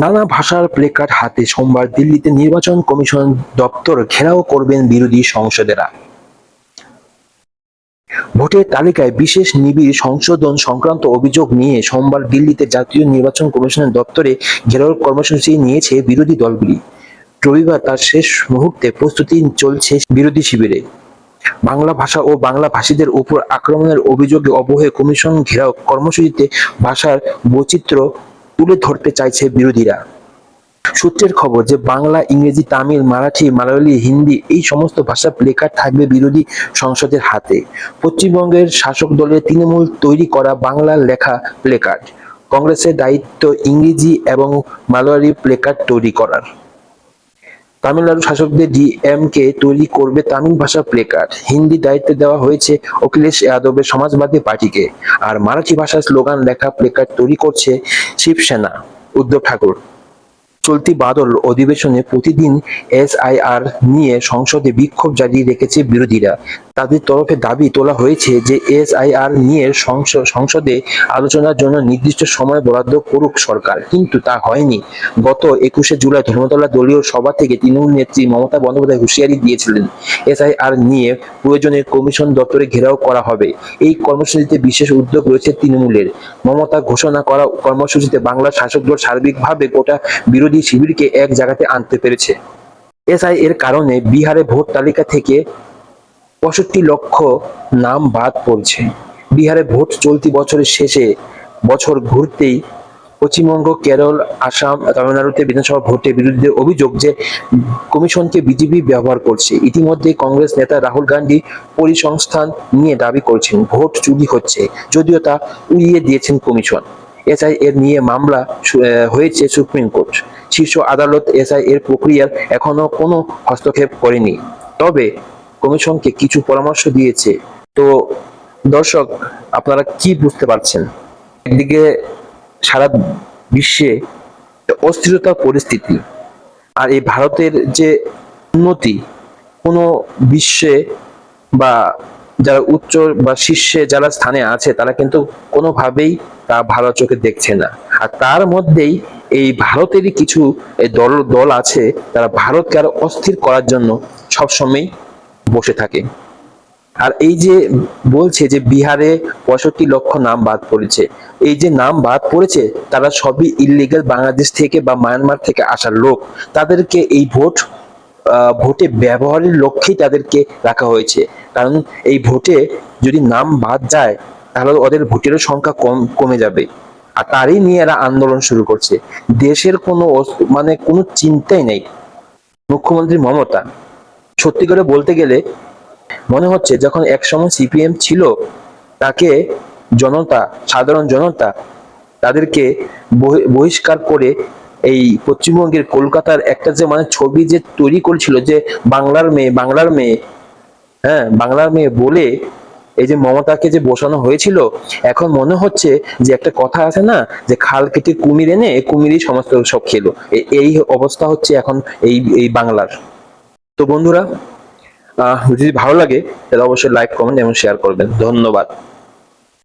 নানা ভাষার প্লেকার্ড হাতে সোমবার দিল্লিতে নির্বাচন কমিশন দপ্তর ঘেরাও করবেন বিরোধী সংসদেরা। ভোটের তালিকায় বিশেষ নিবিড় সংশোধন সংক্রান্ত অভিযোগ নিয়ে সোমবার দিল্লিতে জাতীয় নির্বাচন কমিশনের দপ্তরে ঘেরাও কর্মসূচি নিয়েছে বিরোধী দলগুলি। রবিবার তার শেষ মুহূর্তে প্রস্তুতি চলছে বিরোধী শিবিরে। বাংলা ভাষা ও বাংলা ভাষীদের উপর আক্রমণের অভিযোগে অবহে কমিশন ঘেরাও কর্মসূচিতে ভাষার বৈচিত্র্য তুলে ধরতে চাইছে বিরোধীরা। সূত্রের খবর যে, বাংলা, ইংরেজি, তামিল, মারাঠি, মালয়ালি, হিন্দি এই সমস্ত ভাষা প্লেকার থাকবে বিরোধী সংসদের হাতে। পশ্চিমবঙ্গের শাসক দলের তৃণমূল তৈরি করা বাংলা লেখা প্লেকার্ড। কংগ্রেসের দায়িত্ব ইংরেজি এবং মালয়ালি প্লেকার্ড তৈরি করার। তামিলনাড়ু শাসকদের ডিএমকে তৈরি করবে তামিল ভাষা প্লেকার্ড। হিন্দি দায়িত্ব দেওয়া হয়েছে অখিলেশ যাদবের সমাজবাদী পার্টিকে। আর মারাঠি ভাষার স্লোগান লেখা প্লেকার্ড তৈরি করছে শিবসেনা। উদ্ধব ঠাকুর। চলতি বাদল অধিবেশনে প্রতিদিন এসআইআর নিয়ে সংসদে বিক্ষোভ জারি রেখেছে বিরোধীরা। তাদের তরফে দাবি তোলা হয়েছে যে এসআইআর নিয়ে সংসদে আলোচনার জন্য নির্দিষ্ট সময় বরাদ্দ করুক সরকার, কিন্তু তা হয়নি। গত একুশে জুলাই ধর্মতলা দলীয় সভা থেকে তৃণমূল নেত্রী মমতা বন্দ্যোপাধ্যায় হুঁশিয়ারি দিয়েছিলেন, এসআইআর নিয়ে প্রয়োজনে কমিশন দপ্তরে ঘেরাও করা হবে। এই কর্মসূচিতে বিশেষ উদ্যোগ রয়েছে তৃণমূলের। মমতা ঘোষণা করা কর্মসূচিতে বাংলার শাসক দল সার্বিকভাবে গোটা বিরোধী শিবিরকে এক জায়গাতে আনতে পেরেছে। এসআই এর কারণে বিহারে ভোট তালিকা থেকে পঁয়ষট্টি লক্ষ নাম বাদ পড়ছে। বিহারে ভোট চলতি বছরের শেষে বছর ঘুরতেই পশ্চিমবঙ্গ, কেরল, আসাম, তামিলনাড়ুতে বিধানসভা ভোটের বিরোধীদের অভিযোগ যে কমিশনকে বিজেপি ব্যবহার করছে। ইতিমধ্যে কংগ্রেস নেতা রাহুল গান্ধী পরিসংস্থান নিয়ে দাবি করেছেন, ভোট চুরি হচ্ছে, যদিও তা উড়িয়ে দিয়েছেন কমিশন। এসআই এর নিয়ে মামলা হয়েছে সুপ্রিম কোর্ট। শীর্ষ আদালত এসআই এর প্রক্রিয়ার এখনও কোনো হস্তক্ষেপ করেনি। তবে কমিশনকে কিছু পরামর্শ দিয়েছে। তো দর্শক, আপনারা কি বুঝতে পারছেন? একদিকে সারা বিশ্বে অস্থিরতার পরিস্থিতি আর এই ভারতের যে উন্নতি, কোনো বিশ্বে বা যারা উচ্চ বা শীর্ষে যারা স্থানে আছে, তারা কিন্তু কোনোভাবেই তা ভালো চোখে দেখছে না। আর তার মধ্যেই এই ভারতেরই কিছু দল দল আছে, তারা ভারতকে আরও অস্থির করার জন্য সবসময় বসে থাকে। আর এই যে বলছে যে বিহারে পঁয়ষট্টি লক্ষ নাম বাদ পড়েছে, এই যে নাম বাদ পড়েছে, তারা সবই ইলিগাল বাংলাদেশ থেকে বা মায়ানমার থেকে আসার লোক। তাদেরকে এই ভোট ভোটে ব্যবহারের লক্ষ্যেই তাদেরকে রাখা হয়েছে। কারণ এই ভোটে যদি নাম বাদ যায়, তাহলে ওদের ভোটের সংখ্যা কম, কমে যাবে। আর তারই নিয়ে এরা আন্দোলন শুরু করছে। দেশের কোনো মানে কোনো চিন্তাই নেই। মুখ্যমন্ত্রী মমতা, সত্যি করে বলতে গেলে মনে হচ্ছে যখন একসময় সিপিএম ছিল, তাকে জনতা, সাধারণ জনতা, তাদেরকে বহি- বহিষ্কার করে এই পশ্চিমবঙ্গের কলকাতার একটা যে মানে ছবি যে তৈরি করেছিল যে বাংলার মেয়ে বাংলার মেয়ে হ্যাঁ বাংলার মেয়ে বলে এই যে মমতাকে যে বসানো হয়েছিল, এখন মনে হচ্ছে যে একটা কথা আছে না, যে খাল কেটে কুমির এনে কুমিরই সমস্ত সব খেলো। এই অবস্থা হচ্ছে এখন এই এই বাংলার। তো বন্ধুরা যদি ভালো লাগে, তাহলে অবশ্যই লাইক কমেন্ট এবং শেয়ার করবেন। ধন্যবাদ।